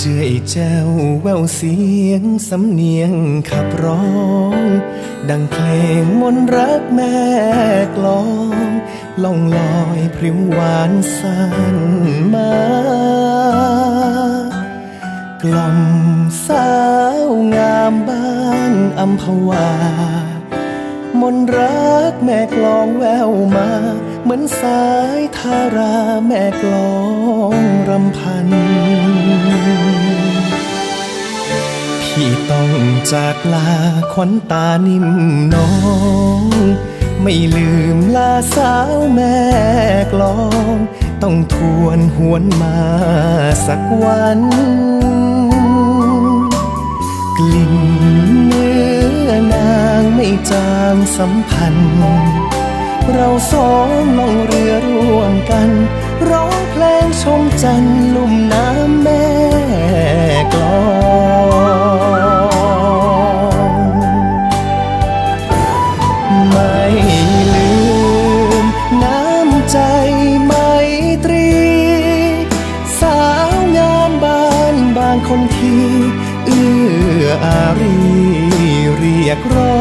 แจ้วแววเสียงสำเนียงขับร้อง ดังเพลงมนต์รักแม่กลองล่องลอยพริ้วหวานสันมากล่อมสาวงามบ้านอัมพวามนต์รักแม่กลองแววมา เหมือนสายทาราแม่กลองรำพัน พี่ต้องจากลาขวัญตานิ่มน้อง ไม่ลืมลาสาวแม่กลอง ต้องทวนหวนมาสักวันกลิ่นเนื้อนางไม่จางสัมพันธ์ เราสองล่องเรือร่วมกัน ร้องเพลงชมจันทร์ลุ่มน้ำแม่กลองไม่ลืมน้ำใจไมตรี สาวงามบ้านบางคนที เอื้ออารีเรียกร้อง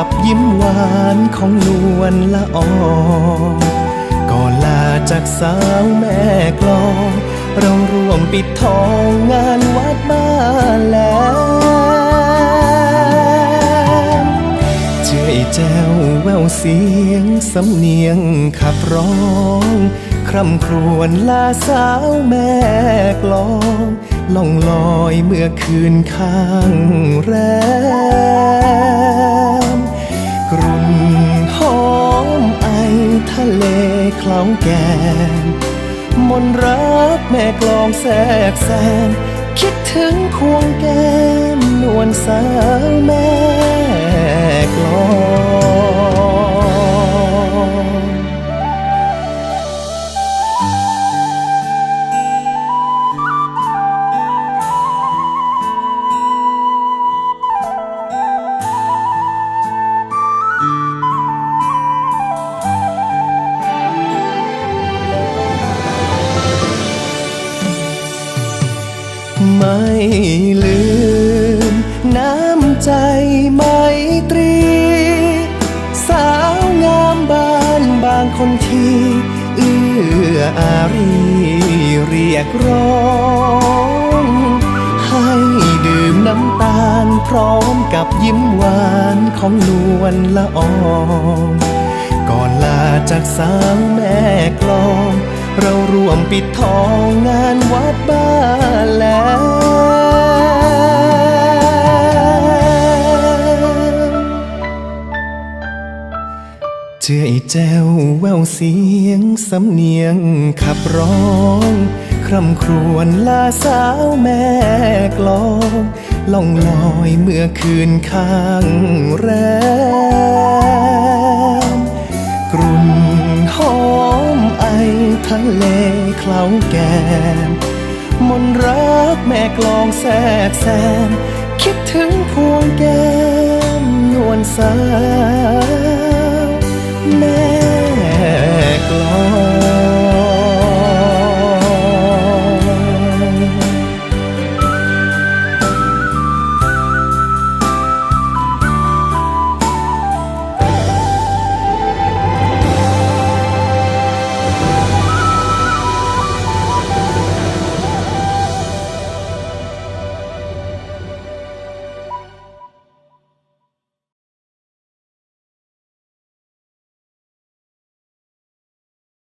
กับยิ้มหวานของนวลละอองก่อนลาจากสาวแม่กลองเราร่วมปิดทองงานวัดบ้านแล้วเจื่อแจ้วแววเสียงสำเนียงขับร้องคร่ำครวญลาสาวแม่กลองล่องลอยเมื่อคืนข้างแรม แก้มนรักแม่กลองแทรกแซงคิดถึงควงแก้มนวลสาวแม่กลอง ลืม น้ำใจไมตรี สาวงามบ้านบางคนที่เอื้ออารีเรียกร้องให้ดื่มน้ำตาลพร้อมกับยิ้มหวานของนวลละอองก่อนลาจากสาวแม่กลองเราร่วมปิดทองงานวัดบ้านแล้ว แจ้วแววเสียงสำเนียงขับร้อง คร่ำครวญลาสาวแม่กลองล่องลอยเมื่อคืนข้างแรมกรุ่นหอมไอทะเลเคล้าแก้มมนรักแม่กลองแทรกแซมคิดถึงพวงแก้มนวลสา